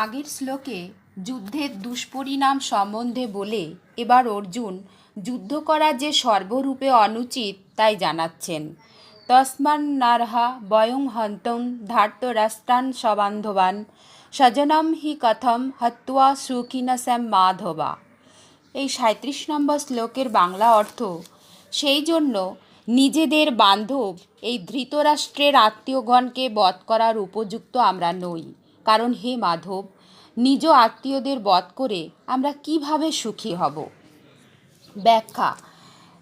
আগের শ্লোকে যুদ্ধের দুষ্পরিণাম সম্বন্ধে বলে এবার অর্জুন, যুদ্ধ করা যে সর্বরূপে অনুচিত তাই জানাচ্ছেন। তস্মান্নার্হা বয়ং হন্তং ধার্তরাষ্ট্রান সবান্ধবান, সজনম হি কথম হত্বা সুখিনস্যাম মাধবা। এই সাঁত্রিশ নম্বর শ্লোকের বাংলা অর্থ, সেই জন্য নিজেদের বান্ধব এই ধৃতরাষ্ট্রের আত্মীয়গণকে বধ করার উপযুক্ত আমরা নই। কারণ হে মাধব, নিজ আত্মীয়দের বধ করে আমরা কীভাবে সুখী হব? ব্যাখ্যা,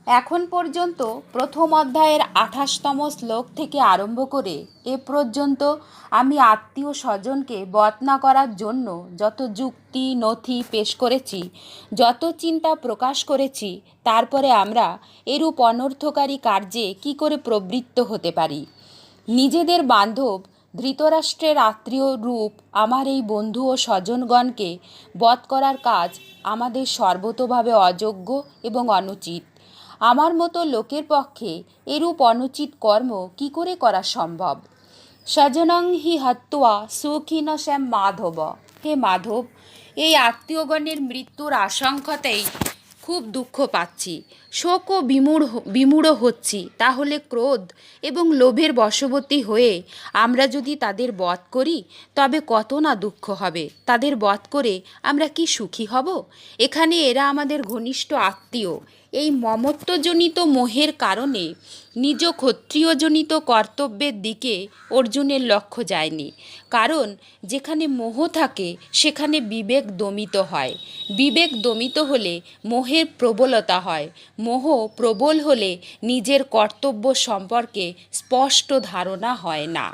এখন পর্যন্ত প্রথম অধ্যায়ের আঠাশতম শ্লোক থেকে আরম্ভ করে এ পর্যন্ত আমি আত্মীয় স্বজনকে বধ না করার জন্য যত যুক্তি, নথি পেশ করেছি, যত চিন্তা প্রকাশ করেছি, তারপরে আমরা এরূপ অনর্থকারী কার্যে কি করে প্রবৃত্ত হতে পারি? নিজেদের বান্ধব ধৃতরাষ্ট্রের আত্মীয় রূপ আমার এই বন্ধু ও স্বজনগণকে বধ করার কাজ আমাদের সর্বতোভাবে অযোগ্য এবং অনুচিত। আমার মতো লোকের পক্ষে এরূপ অনুচিত কর্ম কি করে করা সম্ভব? স্বজনং হি হত্বা সুখিন শ্যাম মাধব। হে মাধব, এই আত্মীয়গণের মৃত্যুর আশঙ্কাতেই খুব দুঃখ পাচ্ছি। শোক ও বিমূঢ় বিমূঢ় হচ্ছি। তাহলে ক্রোধ এবং লোভের বশবর্তী হয়ে আমরা যদি তাদের বধ করি, তবে কত না দুঃখ হবে। তাদের বধ করে আমরা কি সুখী হব? এখানে এরা আমাদের ঘনিষ্ঠ আত্মীয়। এই মমত্বজনিত মোহের কারণে নিজ ক্ষত্রিয়জনিত কর্তব্যের দিকে অর্জুনের লক্ষ্য যায়নি। কারণ যেখানে মোহ থাকে, সেখানে বিবেক দমিত হয়। বিবেক দমিত হলে মোহের প্রবলতা হয়। মোহ প্রবল হলে নিজের কর্তব্য সম্পর্কে স্পষ্ট ধারণা হয় না।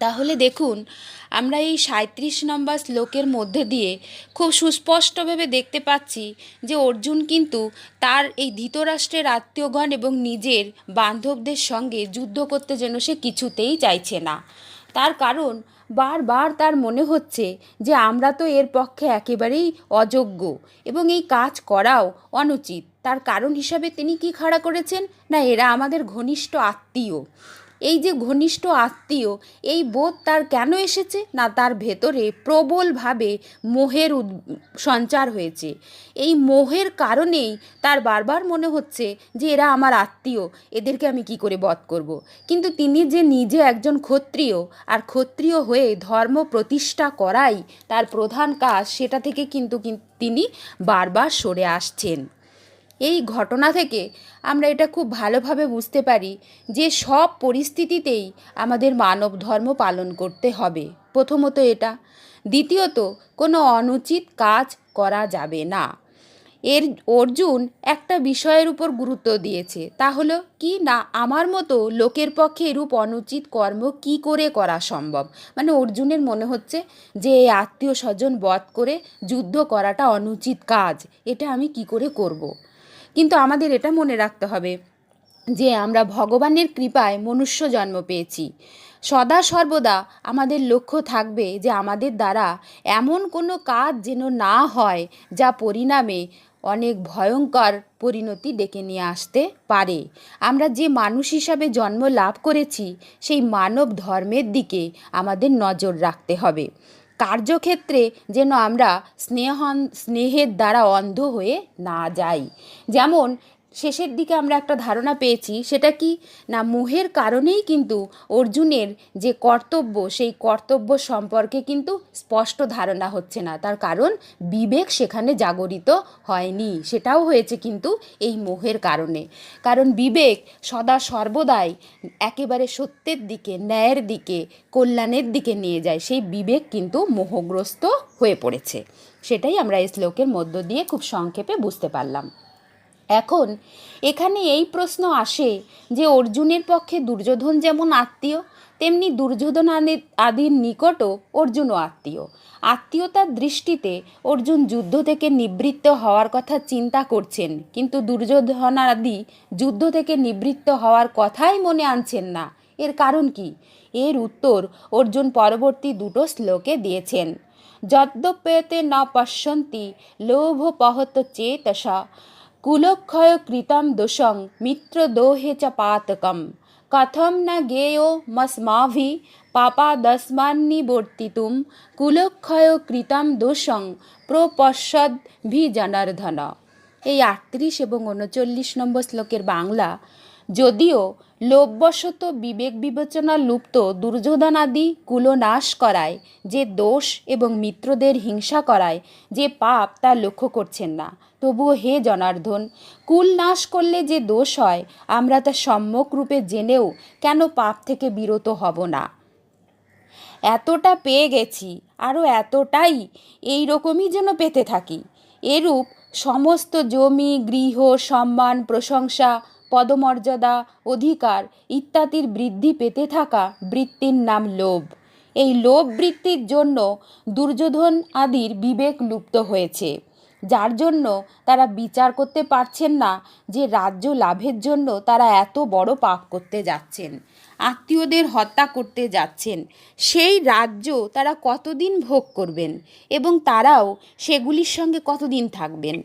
তাহলে দেখুন, আমরা এই সাঁত্রিশ নম্বর শ্লোকের মধ্যে দিয়ে খুব সুস্পষ্টভাবে দেখতে পাচ্ছি যে অর্জুন কিন্তু তার এই ধৃতরাষ্ট্রের আত্মীয়গণ এবং নিজের বান্ধবদের সঙ্গে যুদ্ধ করতে যেন সে কিছুতেই চাইছে না। তার কারণ বারবার তার মনে হচ্ছে যে আমরা তো এর পক্ষে একেবারেই অযোগ্য এবং এই কাজ করাও অনুচিত। তার কারণ হিসাবে তিনি কি খাড়া করেছেন? না, এরা আমাদের ঘনিষ্ঠ আত্মীয়। এই যে ঘনিষ্ঠ আত্মীয়, এই বোধ তার কেন এসেছে? না, তার ভেতরে প্রবলভাবে মোহের সঞ্চার হয়েছে। এই মোহের কারণেই তার বারবার মনে হচ্ছে যে এরা আমার আত্মীয়, এদেরকে আমি কি করে বধ করব। কিন্তু তিনি যে নিজে একজন ক্ষত্রিয়, আর ক্ষত্রিয় হয়ে ধর্ম প্রতিষ্ঠা করাই তার প্রধান কাজ, সেটা থেকে কিন্তু তিনি বারবার সরে আসছেন। এই ঘটনা থেকে আমরা এটা খুব ভালোভাবে বুঝতে পারি যে সব পরিস্থিতিতেই আমাদের মানব ধর্ম পালন করতে হবে। প্রথমত এটা। দ্বিতীয়ত, কোনো অনুচিত কাজ করা যাবে না। এর, অর্জুন একটা বিষয়ের উপর গুরুত্ব দিয়েছে। তা হলো, কি না আমার মতো লোকের পক্ষে এরূপ অনুচিত কর্ম কি করে করা সম্ভব? মানে অর্জুনের মনে হচ্ছে যে এই আত্মীয় স্বজন বধ করে যুদ্ধ করাটা অনুচিত কাজ। এটা আমি কি করে করব। কিন্তু আমাদের এটা মনে রাখতে হবে যে আমরা ভগবানের কৃপায় মনুষ্য জন্ম পেয়েছি। সদা সর্বদা আমাদের লক্ষ্য থাকবে যে আমাদের দ্বারা এমন কোনো কাজ যেন না হয় যা পরিণামে অনেক ভয়ঙ্কর পরিণতি ডেকে নিয়ে আসতে পারে। আমরা যে মানুষ হিসাবে জন্ম লাভ করেছি, সেই মানব ধর্মের দিকে আমাদের নজর রাখতে হবে। কার্যক্ষেত্রে যেন আমরা স্নেহন স্নেহের দ্বারা অন্ধ হয়ে না যাই। যেমন শেষের দিকে আমরা একটা ধারণা পেয়েছি, সেটা কি? না, মোহের কারণেই কিন্তু অর্জুনের যে কর্তব্য, সেই কর্তব্য সম্পর্কে কিন্তু স্পষ্ট ধারণা হচ্ছে না। তার কারণ বিবেক সেখানে জাগরিত হয়নি, সেটাও হয়েছে কিন্তু এই মোহের কারণে। কারণ বিবেক সদা সর্বদাই একেবারে সত্যের দিকে, ন্যায়ের দিকে, কল্যাণের দিকে নিয়ে যায়। সেই বিবেক কিন্তু মোহগ্রস্ত হয়ে পড়েছে। সেটাই আমরা এই শ্লোকের মধ্য দিয়ে খুব সংক্ষেপে বুঝতে পারলাম। এখন এখানে এই প্রশ্ন আসে যে অর্জুনের পক্ষে দুর্যোধন যেমন আত্মীয়, তেমনি দুর্যোধন আদির নিকটও অর্জুনও আত্মীয়। আত্মীয়তার দৃষ্টিতে অর্জুন যুদ্ধ থেকে নিবৃত্ত হওয়ার কথা চিন্তা করছেন, কিন্তু দুর্যোধন আদি যুদ্ধ থেকে নিবৃত্ত হওয়ার কথাই মনে আনছেন না। এর কারণ কি? এর উত্তর অর্জুন পরবর্তী দুটো শ্লোকে দিয়েছেন। যদ্যপেতে ন পশ্যন্তি, লোভপহত চেতসা কুলক্ষয় কৃতম দোষং মিত্রদোহে চ পাতকম। কথম না গেয় মস্মাভি পাপাদস্মান্নিবর্তিতুম কুলক্ষয় কৃতম দোষং প্রপশ্যদ্ভি জনার্ধন। এই আটত্রিশ এবং উনচল্লিশ নম্বর শ্লোকের বাংলা, যদিও লোভবশত বিবেক বিবেচনা লুপ্ত দুর্যোধনাদি কুলনাশ করায়, যে দোষ এবং মিত্রদের হিংসা করায়, যে পাপ তা লক্ষ্য করছেন না। তবুও হে জনার্দন, কুল নাশ করলে যে দোষ হয়, আমরা তা সম্যক রূপে জেনেও কেন পাপ থেকে বিরত হব না? এতটা পেয়ে গেছি আরও এতটাই এই রকমই যেন পেতে থাকি। এরূপ সমস্ত জমি, গৃহ, সম্মান, প্রশংসা পদমর্যাদা, অধিকার ইত্যাদির বৃদ্ধি পেতে থাকা বৃত্তির নাম লোভ। এই লোভ বৃত্তির জন্য দুর্যোধন আদির বিবেক লুপ্ত হয়েছে, যার জন্য তারা বিচার করতে পারছেন না যে রাজ্য লাভের জন্য তারা এত বড় পাপ করতে যাচ্ছেন, আত্মীয়দের হত্যা করতে যাচ্ছেন। সেই রাজ্য তারা কতদিন ভোগ করবেন এবং তারাও সেগুলির সঙ্গে কতদিন থাকবেন?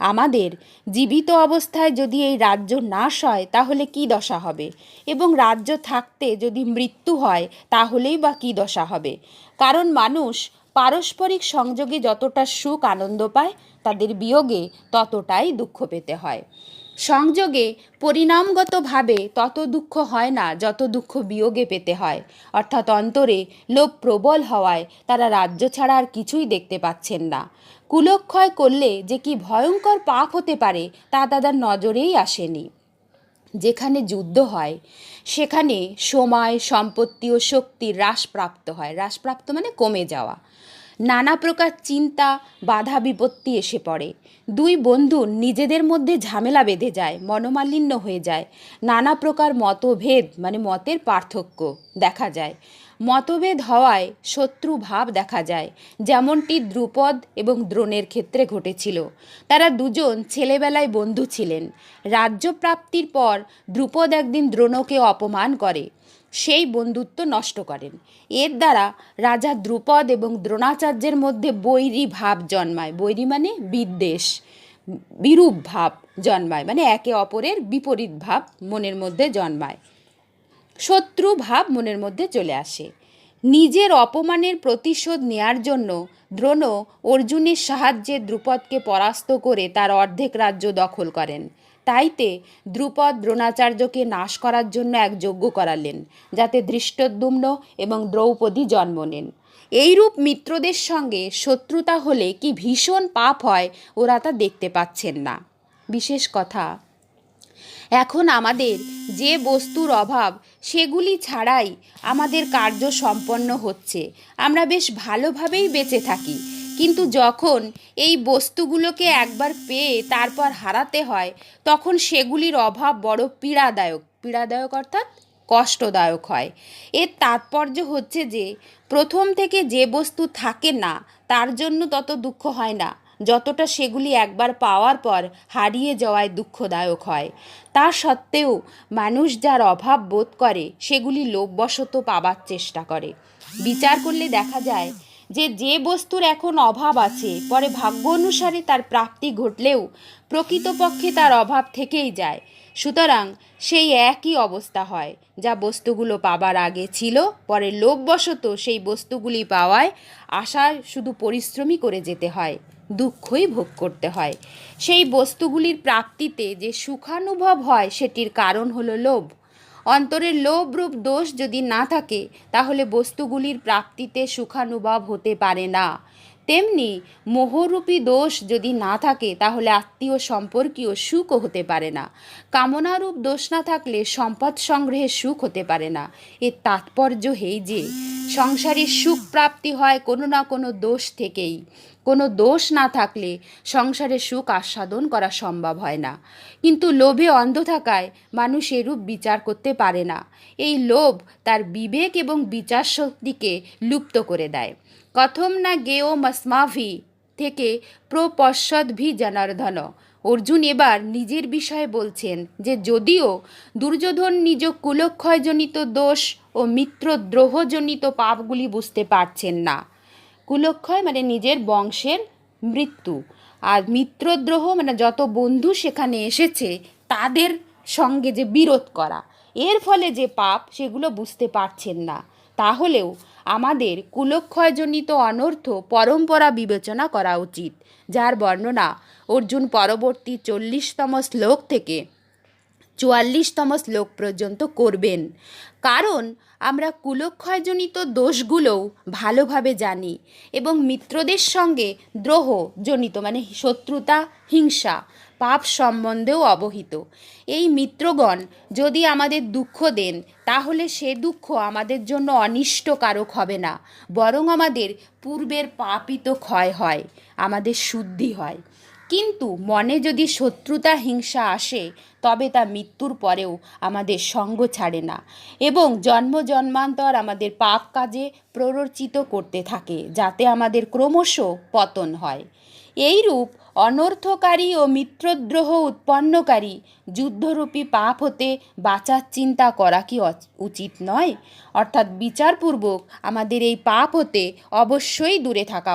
আমাদের জীবিত অবস্থায় যদি এই রাজ্য নাশ হয়, তাহলে কি দশা হবে? এবং রাজ্য থাকতে যদি মৃত্যু হয়, তাহলেই বা কী দশা হবে? কারণ মানুষ পারস্পরিক সংযোগে যতটা সুখ আনন্দ পায়, তাদের বিয়োগে ততটাই দুঃখ পেতে হয়। সংযোগে পরিণামগতভাবে তত দুঃখ হয় না, যত দুঃখ বিয়োগে পেতে হয়। অর্থাৎ অন্তরে লোভ প্রবল হওয়ায় তারা রাজ্য ছাড়া আর কিছুই দেখতে পাচ্ছেন না। কুলক্ষয় করলে যে কি ভয়ঙ্কর পাপ হতে পারে, তা তাদের নজরেই আসেনি। যেখানে যুদ্ধ হয়, সেখানে সময়, সম্পত্তি ও শক্তি হ্রাসপ্রাপ্ত হয়। হ্রাসপ্রাপ্ত মানে কমে যাওয়া। নানা প্রকার চিন্তা, বাধা বিপত্তি এসে পড়ে। দুই বন্ধু নিজেদের মধ্যে ঝামেলা বেঁধে যায়, মনোমালিন্য হয়ে যায়। নানা প্রকার মতভেদ মানে মতের পার্থক্য দেখা যায়। মতভেদ হওয়ায় শত্রু ভাব দেখা যায়, যেমনটি দ্রুপদ এবং দ্রোণের ক্ষেত্রে ঘটেছিল। তারা দুজন ছেলেবেলায় বন্ধু ছিলেন। রাজ্যপ্রাপ্তির পর দ্রুপদ একদিন দ্রোণকে অপমান করে। সেই বন্ধুত্ব নষ্ট করেন। এর দ্বারা রাজা দ্রুপদ এবং দ্রোণাচার্যের মধ্যে বৈরী ভাব জন্মায়। বৈরী মানে বিদ্বেষ, বিরূপ ভাব জন্মায় মানে একে অপরের বিপরীত ভাব মনের মধ্যে জন্মায়। শত্রু ভাব মনের মধ্যে চলে আসে। নিজের অপমানের প্রতিশোধ নেয়ার জন্য দ্রোণ অর্জুনের সাহায্যে দ্রুপদকে পরাস্ত করে তার অর্ধেক রাজ্য দখল করেন। তাইতে দ্রুপদ দ্রোণাচার্যকে নাশ করার জন্য এক যজ্ঞ করালেন, যাতে ধৃষ্টদ্যুম্ন এবং দ্রৌপদী জন্ম নেন। এইরূপ মিত্রদের সঙ্গে শত্রুতা হলে কি ভীষণ পাপ হয়, ওরা তা দেখতে পাচ্ছেন না। বিশেষ কথা, এখন আমাদের যে বস্তুর অভাব, সেগুলি ছাড়াই আমাদের কার্য সম্পন্ন হচ্ছে। আমরা বেশ ভালোভাবেই বেঁচে থাকি। কিন্তু যখন এই বস্তুগুলোকে একবার পেয়ে তারপর হারাতে হয়, তখন সেগুলির অভাব বড় পীড়াদায়ক। পীড়াদায়ক অর্থাৎ কষ্টদায়ক হয়। এর তাৎপর্য হচ্ছে যে, প্রথম থেকে যে বস্তু থাকে না, তার জন্য তত দুঃখ হয় না। যতটা সেগুলি একবার পাওয়ার পর হারিয়ে যাওয়ায় দুঃখদায়ক হয়। তা সত্ত্বেও মানুষ যার অভাব বোধ করে, সেগুলি লোভবশত পাবার চেষ্টা করে। বিচার করলে দেখা যায় যে যে বস্তুর এখন অভাব আছে, পরে ভাগ্য অনুসারে তার প্রাপ্তি ঘটলেও প্রকৃতপক্ষে তার অভাব থেকেই যায়। সুতরাং সেই একই অবস্থা হয়, যা বস্তুগুলো পাবার আগে ছিল, পরে লোভবশত সেই বস্তুগুলি পাওয়ায় আশায় শুধু পরিশ্রমই করে যেতে হয়, দুঃখই ভোগ করতে হয়। সেই বস্তুগুলির প্রাপ্তিতে যে সুখানুভব হয়, সেটির কারণ হলো লোভ। অন্তরের লোভ রূপ দোষ যদি না থাকে, তাহলে বস্তুগুলির প্রাপ্তিতে সুখানুভব হতে পারে না। তেমনি মোহরূপী দোষ যদি না থাকে, তাহলে আত্মীয় সম্পর্কীয় সুখও হতে পারে না। কামনারূপ দোষ না থাকলে সম্পদ সংগ্রহে সুখ হতে পারে না। এর তাৎপর্য এই যে সংসারের সুখ প্রাপ্তি হয় কোনো না কোনো দোষ থেকেই। কোনো দোষ না থাকলে সংসারে সুখ আস্বাদন করা সম্ভব হয় না। কিন্তু লোভে অন্ধ থাকায় মানুষ এরূপ বিচার করতে পারে না। এই লোভ তার বিবেক এবং বিচার শক্তিকে লুপ্ত করে দেয়। কথম না গেও মস্মাভি থেকে প্রপশ্বদ্ভি জনার্ধন অর্জুন এবার নিজের বিষয়ে বলছেন যে, যদিও দুর্যোধন নিজ কুলক্ষয়জনিত দোষ ও মিত্রদ্রোহজনিত পাপগুলি বুঝতে পারছেন না কুলক্ষয় মানে নিজের বংশের মৃত্যু। আর মিত্রদ্রোহ মানে যত বন্ধু সেখানে এসেছে, তাদের সঙ্গে যে বিরোধ করা, এর ফলে যে পাপ সেগুলো বুঝতে পারছেন না। তাহলেও আমাদের কুলক্ষয়জনিত অনর্থ পরম্পরা বিবেচনা করা উচিত, যার বর্ণনা অর্জুন পরবর্তী চল্লিশতম শ্লোক থেকে চুয়াল্লিশতম শ্লোক পর্যন্ত করবেন। কারণ আমরা কুলক্ষয়জনিত দোষগুলোও ভালোভাবে জানি এবং মিত্রদের সঙ্গে দ্রোহ জনিত মানে শত্রুতা, হিংসা, পাপ সম্বন্ধেও অবহিত। এই মিত্রগণ যদি আমাদের দুঃখ দেন, তাহলে সে দুঃখ আমাদের জন্য অনিষ্টকারক হবে না, বরং আমাদের পূর্বের পাপিত ক্ষয় হয়, আমাদের শুদ্ধি হয়। কিন্তু মনে যদি শত্রুতা, হিংসা আসে, তবে তা মৃত্যুর পরেও আমাদের সঙ্গ ছাড়ে না এবং জন্ম, জন্মান্তর আমাদের পাপ কাজে প্ররোচিত করতে থাকে, যাতে আমাদের ক্রমশ পতন হয়। এইরূপ অনর্থকারী ও মিত্রদ্রোহ উৎপন্নকারী যুদ্ধরূপী পাপ হতে বাঁচার চিন্তা করা কি উচিত নয়? অর্থাৎ বিচারপূর্বক আমাদের এই পাপ হতে অবশ্যই দূরে থাকা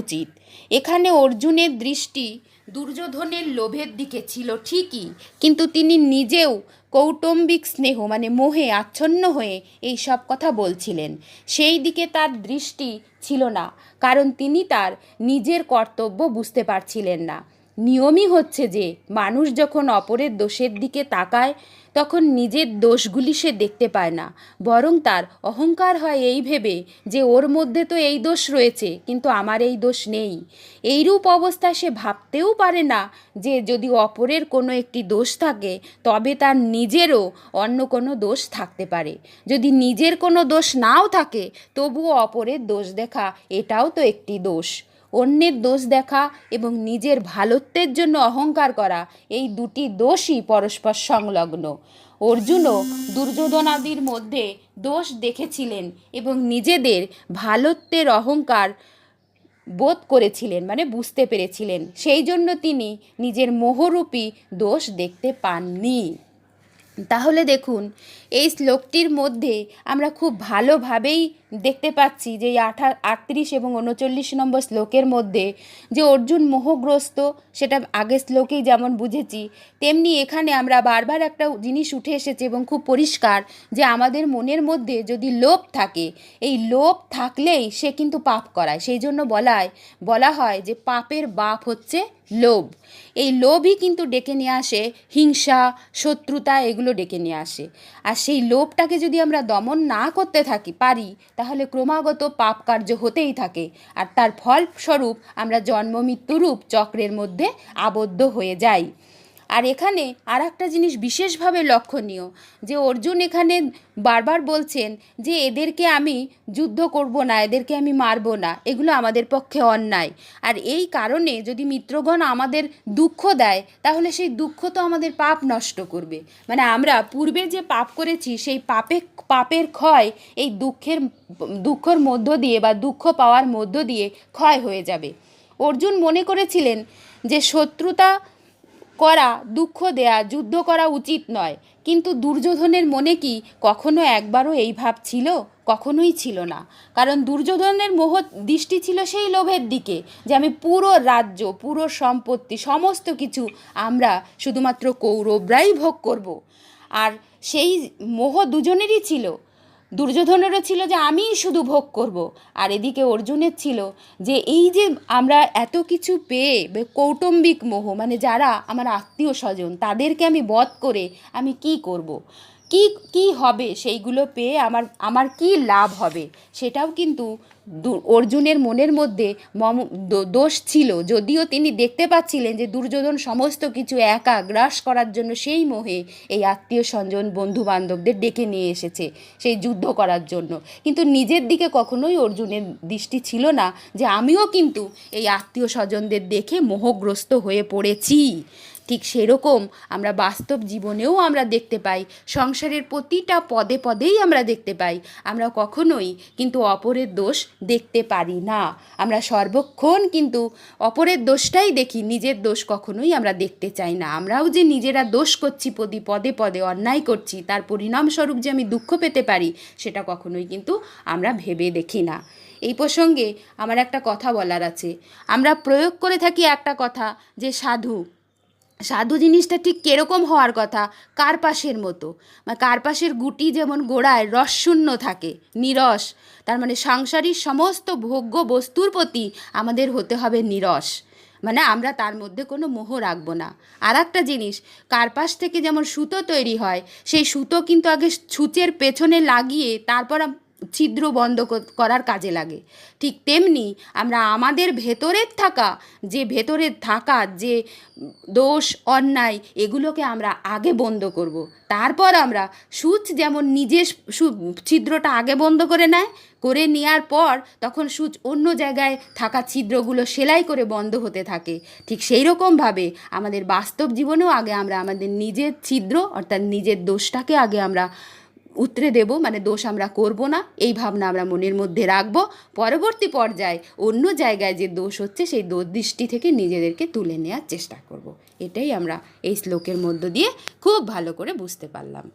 উচিত। এখানে অর্জুনের দৃষ্টি দুর্যোধনের লোভের দিকে ছিল ঠিকই, কিন্তু তিনি নিজেও কৌটুম্বিক স্নেহ মানে মোহে আচ্ছন্ন হয়ে এই সব কথা বলছিলেন। সেই দিকে তার দৃষ্টি ছিল না, কারণ তিনি তার নিজের কর্তব্য বুঝতে পারছিলেন না। নিয়মই হচ্ছে যে, মানুষ যখন অপরের দোষের দিকে তাকায়, তখন নিজের দোষগুলি সে দেখতে পায় না। বরং তার অহংকার হয় এই ভেবে যে, ওর মধ্যে তো এই দোষ রয়েছে, কিন্তু আমার এই দোষ নেই। এইরূপ অবস্থা সে ভাবতেও পারে না যে, যদি অপরের কোনো একটি দোষ থাকে, তবে তার নিজেরও অন্য কোনো দোষ থাকতে পারে। যদি নিজের কোনো দোষ নাও থাকে, তবুও অপরের দোষ দেখা এটাও তো একটি দোষ। অন্যের দোষ দেখা এবং নিজের ভালোত্বের জন্য অহংকার করা, এই দুটি দোষই পরস্পর সংলগ্ন। অর্জুনও দুর্যোধনাদির মধ্যে দোষ দেখেছিলেন এবং নিজেদের ভালোত্বের অহংকার বোধ করেছিলেন মানে বুঝতে পেরেছিলেন। সেই জন্য তিনি নিজের মোহরূপী দোষ দেখতে পাননি। তাহলে দেখুন, এই শ্লোকটির মধ্যে আমরা খুব ভালোভাবেই দেখতে পাচ্ছি যে আঠা, আটত্রিশ এবং উনচল্লিশ নম্বর শ্লোকের মধ্যে যে অর্জুন মোহগ্রস্ত, সেটা আগের শ্লোকেই যেমন বুঝেছি, তেমনি এখানে আমরা বারবার একটা জিনিস উঠে এসেছে এবং খুব পরিষ্কার যে আমাদের মনের মধ্যে যদি লোভ থাকে, এই লোভ থাকলেই সে কিন্তু পাপ করায়। সেই জন্য বলায়, বলা হয় যে পাপের বাপ হচ্ছে লোভ। এই লোভই কিন্তু ডেকে নিয়ে আসে, হিংসা, শত্রুতা, এগুলো ডেকে নিয়ে আসে। আর সেই লোভটাকে যদি আমরা দমন না করতে থাকি, পারি তাহলে ক্রমাগত পাপ কার্য হতেই থাকে। আর তার ফলস্বরূপ আমরা জন্ম মৃত্যুরূপ চক্রের মধ্যে আবদ্ধ হয়ে যাই। আর এখানে আর একটা জিনিস বিশেষভাবে লক্ষণীয়, যে অর্জুন এখানে বারবার বলছেন যে এদেরকে আমি যুদ্ধ করব না, এদেরকে আমি মারব না, এগুলো আমাদের পক্ষে অন্যায়। আর এই কারণে যদি মিত্রগণ আমাদের দুঃখ দেয়, তাহলে সেই দুঃখ তো আমাদের পাপ নষ্ট করবে। মানে আমরা পূর্বে যে পাপ করেছি, সেই পাপে, পাপের ক্ষয় এই দুঃখের, দুঃখর মধ্য দিয়ে বা দুঃখ পাওয়ার মধ্য দিয়ে ক্ষয় হয়ে যাবে। অর্জুন মনে করেছিলেন যে শত্রুতা করা, দুঃখ দেয়া, যুদ্ধ করা উচিত নয়। কিন্তু দুর্যোধনের মনে কি কখনো একবারও এই ভাব ছিল? কখনোই ছিল না। কারণ দুর্যোধনের মোহ দৃষ্টি ছিল সেই লোভের দিকে, যে আমি পুরো রাজ্য, পুরো সম্পত্তি, সমস্ত কিছু আমরা শুধুমাত্র কৌরবরাই ভোগ করব। আর সেই মোহ দুজনেরই ছিল। দুর্যোধনেরও ছিল যে আমিই শুধু ভোগ করব আর এদিকে অর্জুনের ছিল যে এই যে আমরা এত কিছু পেয়ে কৌটুম্বিক মোহ মানে যারা আমার আত্মীয় স্বজন, তাদেরকে আমি বধ করে আমি কি করব। কি কি হবে সেইগুলো পেয়ে আমার আমার কি লাভ হবে? সেটাও কিন্তু অর্জুনের মনের মধ্যে মম দোষ ছিল। যদিও তিনি দেখতে পাচ্ছিলেন যে দুর্যোধন সমস্ত কিছু একা গ্রাস করার জন্য সেই মোহে এই আত্মীয় স্বজন বন্ধু বান্ধবদের ডেকে নিয়ে এসেছে সেই যুদ্ধ করার জন্য। কিন্তু নিজের দিকে কখনোই অর্জুনের দৃষ্টি ছিল না যে আমিও কিন্তু এই আত্মীয় স্বজনদের দেখে মোহগ্রস্ত হয়ে পড়েছি। ঠিক সেরকম আমরা বাস্তব জীবনেও আমরা দেখতে পাই, সংসারের প্রতিটা পদে পদেই আমরা দেখতে পাই। আমরা কখনোই কিন্তু অপরের দোষ দেখতে পারি না। আমরা সর্বক্ষণ কিন্তু অপরের দোষটাই দেখি, নিজের দোষ কখনোই আমরা দেখতে চাই না। আমরাও যে নিজেরা দোষ করছি পদি পদে পদে অন্যায় করছি, তার পরিণামস্বরূপ যে আমি দুঃখ পেতে পারি, সেটা কখনোই কিন্তু আমরা ভেবে দেখি না। এই প্রসঙ্গে আমার একটা কথা বলার আছে। আমরা প্রয়োগ করে থাকি একটা কথা যে, সাধু সাধু জিনিসটা ঠিক কীরকম হওয়ার কথা? কার্পাসের মতো। মানে কার্পাসের গুটি যেমন গোড়ায় রসশূন্য থাকে, নিরস, তার মানে সাংসারিক সমস্ত ভোগ্য বস্তুর প্রতি আমাদের হতে হবে নিরস। মানে আমরা তার মধ্যে কোনো মোহ রাখব না। আর একটা জিনিস, কার্পাস থেকে যেমন সুতো তৈরি হয়, সেই সুতো কিন্তু আগে সূচের পেছনে লাগিয়ে তারপর ছিদ্র বন্ধ করার কাজে লাগে ঠিক তেমনি আমরা আমাদের ভেতরের থাকা, যে ভেতরের থাকা, যে দোষ, অন্যায়, এগুলোকে আমরা আগে বন্ধ করব। তারপর আমরা সূচ যেমন নিজের ছিদ্রটা আগে বন্ধ করে নেয়, করে নেওয়ার পর তখন সূচ অন্য জায়গায় থাকা ছিদ্রগুলো সেলাই করে বন্ধ হতে থাকে ঠিক সেই রকমভাবে আমাদের বাস্তব জীবনেও আগে আমরা আমাদের নিজের ছিদ্র, অর্থাৎ নিজের দোষটাকে আগে আমরা উতরে দেব মানে দোষ আমরা করব না, এই ভাবনা আমরা মনের মধ্যে রাখব পরবর্তী পর্যায়ে অন্য জায়গায় যে দোষ হচ্ছে, সেই দোষ দৃষ্টি থেকে নিজেদেরকে তুলে নেওয়ার চেষ্টা করব। এটাই আমরা এই শ্লোকের মধ্য দিয়ে খুব ভালো করে বুঝতে পারলাম